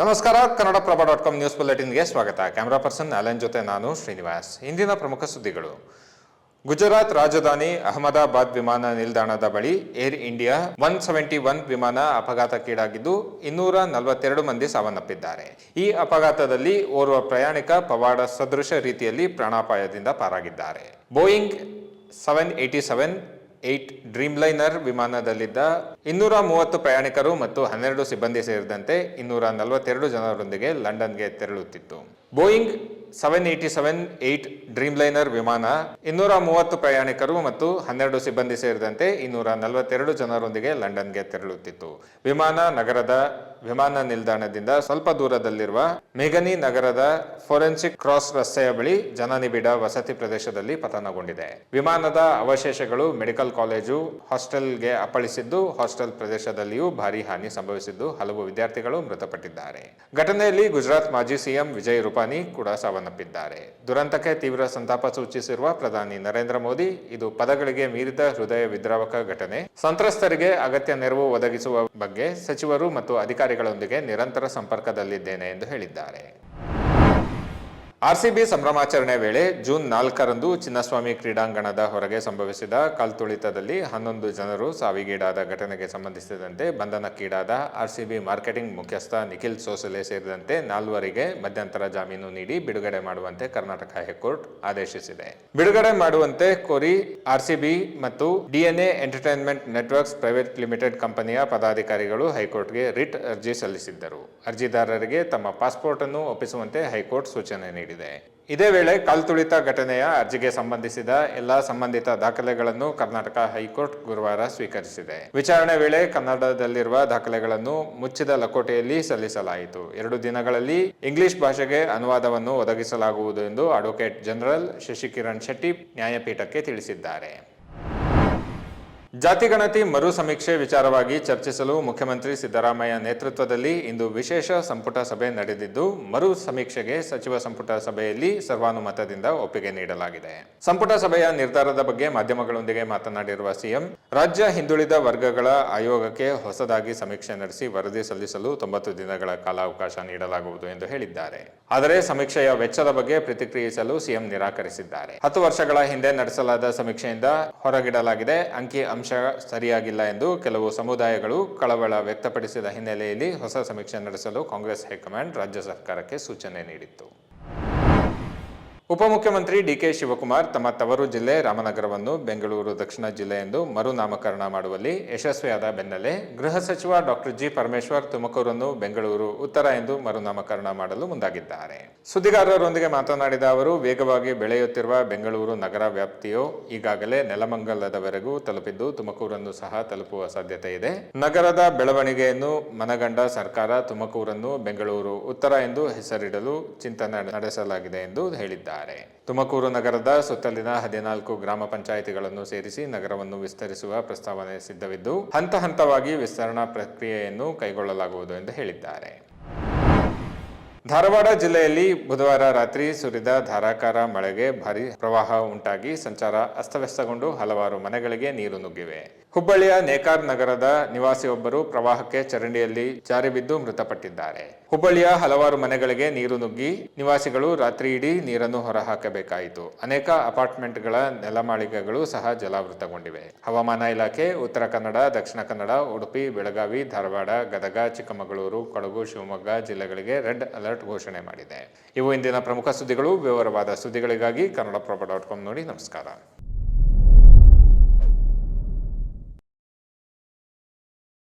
ನಮಸ್ಕಾರ Kannadaprabha dot com news ಬುಲೆಟಿನ್ಗೆ ಸ್ವಾಗತ. ಕ್ಯಾಮರಾ ಪರ್ಸನ್ ಅಲನ್ ಜೊತೆ ನಾನು ಶ್ರೀನಿವಾಸ್. ಇಂದಿನ ಪ್ರಮುಖ ಸುದ್ದಿಗಳು. ಗುಜರಾತ್ ರಾಜಧಾನಿ ಅಹಮದಾಬಾದ್ ವಿಮಾನ ನಿಲ್ದಾಣದ ಬಳಿ Air India one seventy one ವಿಮಾನ ಅಪಘಾತಕ್ಕೀಡಾಗಿದ್ದು, ಇನ್ನೂರ ನಲವತ್ತೆರಡು ಮಂದಿ ಸಾವನ್ನಪ್ಪಿದ್ದಾರೆ. ಈ ಅಪಘಾತದಲ್ಲಿ ಓರ್ವ ಪ್ರಯಾಣಿಕ ಪವಾಡ ಸದೃಶ ರೀತಿಯಲ್ಲಿ ಪ್ರಾಣಾಪಾಯದಿಂದ ಪಾರಾಗಿದ್ದಾರೆ. Boeing seven eighty seven eight Dreamliner ವಿಮಾನದಲ್ಲಿದ್ದ ಇನ್ನೂರ ಮೂವತ್ತು ಪ್ರಯಾಣಿಕರು ಮತ್ತು ಹನ್ನೆರಡು ಸಿಬ್ಬಂದಿ ಸೇರಿದಂತೆ ಇನ್ನೂರ ನಲವತ್ತೆರಡು ಜನರೊಂದಿಗೆ ಲಂಡನ್ಗೆ ತೆರಳುತ್ತಿತ್ತು. Boeing seven eighty seven eight Dreamliner ವಿಮಾನ ಇನ್ನೂರ ಮೂವತ್ತು ಪ್ರಯಾಣಿಕರು ಮತ್ತು ಹನ್ನೆರಡು ಸಿಬ್ಬಂದಿ ಸೇರಿದಂತೆ ಇನ್ನೂರ ನಲವತ್ತೆರಡು ಜನರೊಂದಿಗೆ ಲಂಡನ್ಗೆ ತೆರಳುತ್ತಿತ್ತು. ವಿಮಾನ ನಗರದ ವಿಮಾನ ನಿಲ್ದಾಣದಿಂದ ಸ್ವಲ್ಪ ದೂರದಲ್ಲಿರುವ ಮೇಘನಿ ನಗರದ ಫೋರೆನ್ಸಿಕ್ ಕ್ರಾಸ್ ರಸ್ತೆಯ ಬಳಿ ಜನನಿಬಿಡ ವಸತಿ ಪ್ರದೇಶದಲ್ಲಿ ಪತನಗೊಂಡಿದೆ. ವಿಮಾನದ ಅವಶೇಷಗಳು ಮೆಡಿಕಲ್ ಕಾಲೇಜು, ಹಾಸ್ಟೆಲ್ಗೆ ಅಪ್ಪಳಿಸಿದ್ದು, ಹಾಸ್ಟೆಲ್ ಪ್ರದೇಶದಲ್ಲಿಯೂ ಭಾರಿ ಹಾನಿ ಸಂಭವಿಸಿದ್ದು ಹಲವು ವಿದ್ಯಾರ್ಥಿಗಳು ಮೃತಪಟ್ಟಿದ್ದಾರೆ. ಘಟನೆಯಲ್ಲಿ ಗುಜರಾತ್ ಮಾಜಿ ಸಿಎಂ ವಿಜಯ್ ರೂಪಾನಿ ಕೂಡ ಸಾವನ್ನಪ್ಪಿದ್ದಾರೆ. ದುರಂತಕ್ಕೆ ತೀವ್ರ ಸಂತಾಪ ಸೂಚಿಸಿರುವ ಪ್ರಧಾನಿ ನರೇಂದ್ರ ಮೋದಿ, ಇದು ಪದಗಳಿಗೆ ಮೀರಿದ ಹೃದಯ ವಿದ್ರಾವಕ ಘಟನೆ. ಸಂತ್ರಸ್ತರಿಗೆ ಅಗತ್ಯ ನೆರವು ಒದಗಿಸುವ ಬಗ್ಗೆ ಸಚಿವರು ಮತ್ತು ಅಧಿಕಾರಿಗಳೊಂದಿಗೆ ನಿರಂತರ ಸಂಪರ್ಕದಲ್ಲಿದ್ದೇನೆ ಎಂದು ಹೇಳಿದ್ದಾರೆ. ಆರ್ಸಿಬಿ ಸಂಭ್ರಮಾಚರಣೆ ವೇಳೆ ಜೂನ್ ನಾಲ್ಕರಂದು ಚಿನ್ನಸ್ವಾಮಿ ಕ್ರೀಡಾಂಗಣದ ಹೊರಗೆ ಸಂಭವಿಸಿದ ಕಲ್ತುಳಿತದಲ್ಲಿ ಹನ್ನೊಂದು ಜನರು ಸಾವಿಗೀಡಾದ ಘಟನೆಗೆ ಸಂಬಂಧಿಸಿದಂತೆ ಬಂಧನಕ್ಕೀಡಾದ ಆರ್ಸಿಬಿ ಮಾರ್ಕೆಟಿಂಗ್ ಮುಖ್ಯಸ್ಥ ನಿಖಿಲ್ ಸೋಸಲೆ ಸೇರಿದಂತೆ ನಾಲ್ವರಿಗೆ ಮಧ್ಯಂತರ ಜಾಮೀನು ನೀಡಿ ಬಿಡುಗಡೆ ಮಾಡುವಂತೆ ಕರ್ನಾಟಕ ಹೈಕೋರ್ಟ್ ಆದೇಶಿಸಿದೆ. ಬಿಡುಗಡೆ ಮಾಡುವಂತೆ ಕೋರಿ ಆರ್ಸಿಬಿ ಮತ್ತು DNA entertainment networks private limited ಕಂಪನಿಯ ಪದಾಧಿಕಾರಿಗಳು ಹೈಕೋರ್ಟ್ಗೆ ರಿಟ್ ಅರ್ಜಿ ಸಲ್ಲಿಸಿದ್ದರು. ಅರ್ಜಿದಾರರಿಗೆ ತಮ್ಮ ಪಾಸ್ಪೋರ್ಟ್ ಅನ್ನು ಒಪ್ಪಿಸುವಂತೆ ಹೈಕೋರ್ಟ್ ಸೂಚನೆ ನೀಡಿದೆ. ಇದೇ ವೇಳೆ ಕಾಲ್ತುಳಿತ ಘಟನೆಯ ಅರ್ಜಿಗೆ ಸಂಬಂಧಿಸಿದ ಎಲ್ಲಾ ಸಂಬಂಧಿತ ದಾಖಲೆಗಳನ್ನು ಕರ್ನಾಟಕ ಹೈಕೋರ್ಟ್ ಗುರುವಾರ ಸ್ವೀಕರಿಸಿದೆ. ವಿಚಾರಣೆ ವೇಳೆ ಕನ್ನಡದಲ್ಲಿರುವ ದಾಖಲೆಗಳನ್ನು ಮುಚ್ಚಿದ ಲಕೋಟೆಯಲ್ಲಿ ಸಲ್ಲಿಸಲಾಯಿತು. ಎರಡು ದಿನಗಳಲ್ಲಿ ಇಂಗ್ಲಿಷ್ ಭಾಷೆಗೆ ಅನುವಾದವನ್ನು ಒದಗಿಸಲಾಗುವುದು ಎಂದು ಅಡ್ವೊಕೇಟ್ ಜನರಲ್ ಶಶಿಕಿರಣ್ ಶೆಟ್ಟಿ ನ್ಯಾಯಪೀಠಕ್ಕೆ ತಿಳಿಸಿದ್ದಾರೆ. ಜಾತಿಗಣತಿ ಮರು ಸಮೀಕ್ಷೆ ವಿಚಾರವಾಗಿ ಚರ್ಚಿಸಲು ಮುಖ್ಯಮಂತ್ರಿ ಸಿದ್ದರಾಮಯ್ಯ ನೇತೃತ್ವದಲ್ಲಿ ಇಂದು ವಿಶೇಷ ಸಂಪುಟ ಸಭೆ ನಡೆದಿದ್ದು, ಮರು ಸಮೀಕ್ಷೆಗೆ ಸಚಿವ ಸಂಪುಟ ಸಭೆಯಲ್ಲಿ ಸರ್ವಾನುಮತದಿಂದ ಒಪ್ಪಿಗೆ ನೀಡಲಾಗಿದೆ. ಸಂಪುಟ ಸಭೆಯ ನಿರ್ಧಾರದ ಬಗ್ಗೆ ಮಾಧ್ಯಮಗಳೊಂದಿಗೆ ಮಾತನಾಡಿರುವ ಸಿಎಂ, ರಾಜ್ಯ ಹಿಂದುಳಿದ ವರ್ಗಗಳ ಆಯೋಗಕ್ಕೆ ಹೊಸದಾಗಿ ಸಮೀಕ್ಷೆ ನಡೆಸಿ ವರದಿ ಸಲ್ಲಿಸಲು ತೊಂಬತ್ತು ದಿನಗಳ ಕಾಲಾವಕಾಶ ನೀಡಲಾಗುವುದು ಎಂದು ಹೇಳಿದ್ದಾರೆ. ಆದರೆ ಸಮೀಕ್ಷೆಯ ವೆಚ್ಚದ ಬಗ್ಗೆ ಪ್ರತಿಕ್ರಿಯಿಸಲು ಸಿಎಂ ನಿರಾಕರಿಸಿದ್ದಾರೆ. ಹತ್ತು ವರ್ಷಗಳ ಹಿಂದೆ ನಡೆಸಲಾದ ಸಮೀಕ್ಷೆಯಿಂದ ಹೊರಗಿಡಲಾಗಿದೆ. ಅಂಕಿ ಅಂಶ ಸರಿಯಾಗಿಲ್ಲ ಎಂದು ಕೆಲವು ಸಮುದಾಯಗಳು ಕಳವಳ ವ್ಯಕ್ತಪಡಿಸಿದ ಹಿನ್ನೆಲೆಯಲ್ಲಿ ಹೊಸ ಸಮೀಕ್ಷೆ ನಡೆಸಲು ಕಾಂಗ್ರೆಸ್ ಹೈಕಮಾಂಡ್ ರಾಜ್ಯ ಸರ್ಕಾರಕ್ಕೆ ಸೂಚನೆ ನೀಡಿತ್ತು. ಉಪಮುಖ್ಯಮಂತ್ರಿ ಡಿಕೆ ಶಿವಕುಮಾರ್ ತಮ್ಮ ತವರು ಜಿಲ್ಲೆ ರಾಮನಗರವನ್ನು ಬೆಂಗಳೂರು ದಕ್ಷಿಣ ಜಿಲ್ಲೆ ಎಂದು ಮರುನಾಮಕರಣ ಮಾಡುವಲ್ಲಿ ಯಶಸ್ವಿಯಾದ ಬೆನ್ನಲ್ಲೇ ಗೃಹ ಸಚಿವ ಡಾಕ್ಟರ್ ಜಿ ಪರಮೇಶ್ವರ್ ತುಮಕೂರನ್ನು ಬೆಂಗಳೂರು ಉತ್ತರ ಎಂದು ಮರುನಾಮಕರಣ ಮಾಡಲು ಮುಂದಾಗಿದ್ದಾರೆ. ಸುದ್ದಿಗಾರರೊಂದಿಗೆ ಮಾತನಾಡಿದ ಅವರು, ವೇಗವಾಗಿ ಬೆಳೆಯುತ್ತಿರುವ ಬೆಂಗಳೂರು ನಗರ ವ್ಯಾಪ್ತಿಯು ಈಗಾಗಲೇ ನೆಲಮಂಗಲದವರೆಗೂ ತಲುಪಿದ್ದು ತುಮಕೂರನ್ನು ಸಹ ತಲುಪುವ ಸಾಧ್ಯತೆ ಇದೆ. ನಗರದ ಬೆಳವಣಿಗೆಯನ್ನು ಮನಗಂಡ ಸರ್ಕಾರ ತುಮಕೂರನ್ನು ಬೆಂಗಳೂರು ಉತ್ತರ ಎಂದು ಹೆಸರಿಡಲು ಚಿಂತನೆ ನಡೆಸಲಾಗಿದೆ ಎಂದು ಹೇಳಿದ್ದಾರೆ. ತುಮಕೂರು ನಗರದ ಸುತ್ತಲಿನ ಹದಿನಾಲ್ಕು ಗ್ರಾಮ ಪಂಚಾಯಿತಿಗಳನ್ನು ಸೇರಿಸಿ ನಗರವನ್ನು ವಿಸ್ತರಿಸುವ ಪ್ರಸ್ತಾವನೆ ಸಿದ್ಧವಿದ್ದು, ಹಂತ ಹಂತವಾಗಿ ವಿಸ್ತರಣಾ ಪ್ರಕ್ರಿಯೆಯನ್ನು ಕೈಗೊಳ್ಳಲಾಗುವುದು ಎಂದು ಹೇಳಿದ್ದಾರೆ. ಧಾರವಾಡ ಜಿಲ್ಲೆಯಲ್ಲಿ ಬುಧವಾರ ರಾತ್ರಿ ಸುರಿದ ಧಾರಾಕಾರ ಮಳೆಗೆ ಭಾರಿ ಪ್ರವಾಹ ಉಂಟಾಗಿ ಸಂಚಾರ ಅಸ್ತವ್ಯಸ್ತಗೊಂಡು ಹಲವಾರು ಮನೆಗಳಿಗೆ ನೀರು ನುಗ್ಗಿವೆ. ಹುಬ್ಬಳ್ಳಿಯ ನೇಕಾರ್ ನಗರದ ನಿವಾಸಿಯೊಬ್ಬರು ಪ್ರವಾಹಕ್ಕೆ ಚರಂಡಿಯಲ್ಲಿ ಜಾರಿ ಬಿದ್ದು ಮೃತಪಟ್ಟಿದ್ದಾರೆ. ಹುಬ್ಬಳ್ಳಿಯ ಹಲವಾರು ಮನೆಗಳಿಗೆ ನೀರು ನುಗ್ಗಿ ನಿವಾಸಿಗಳು ರಾತ್ರಿ ಇಡೀ ನೀರನ್ನು ಹೊರಹಾಕಬೇಕಾಯಿತು. ಅನೇಕ ಅಪಾರ್ಟ್ಮೆಂಟ್ಗಳ ನೆಲಮಾಳಿಗೆಗಳು ಸಹ ಜಲಾವೃತಗೊಂಡಿವೆ. ಹವಾಮಾನ ಇಲಾಖೆ, ಉತ್ತರ ಕನ್ನಡ, ದಕ್ಷಿಣ ಕನ್ನಡ, ಉಡುಪಿ, ಬೆಳಗಾವಿ, ಧಾರವಾಡ, ಗದಗ, ಚಿಕ್ಕಮಗಳೂರು, ಕೊಡಗು, ಶಿವಮೊಗ್ಗ ಜಿಲ್ಲೆಗಳಿಗೆ ರೆಡ್ ಅಲರ್ಟ್ ಘೋಷಣೆ ಮಾಡಿದೆ. ಇವು ಇಂದಿನ ಪ್ರಮುಖ ಸುದ್ದಿಗಳು. ವಿವರವಾದ ಸುದ್ದಿಗಳಿಗಾಗಿ ಕನ್ನಡಪ್ರಭ ಡಾಟ್ ಕಾಮ್ ನೋಡಿ ನಮಸ್ಕಾರ.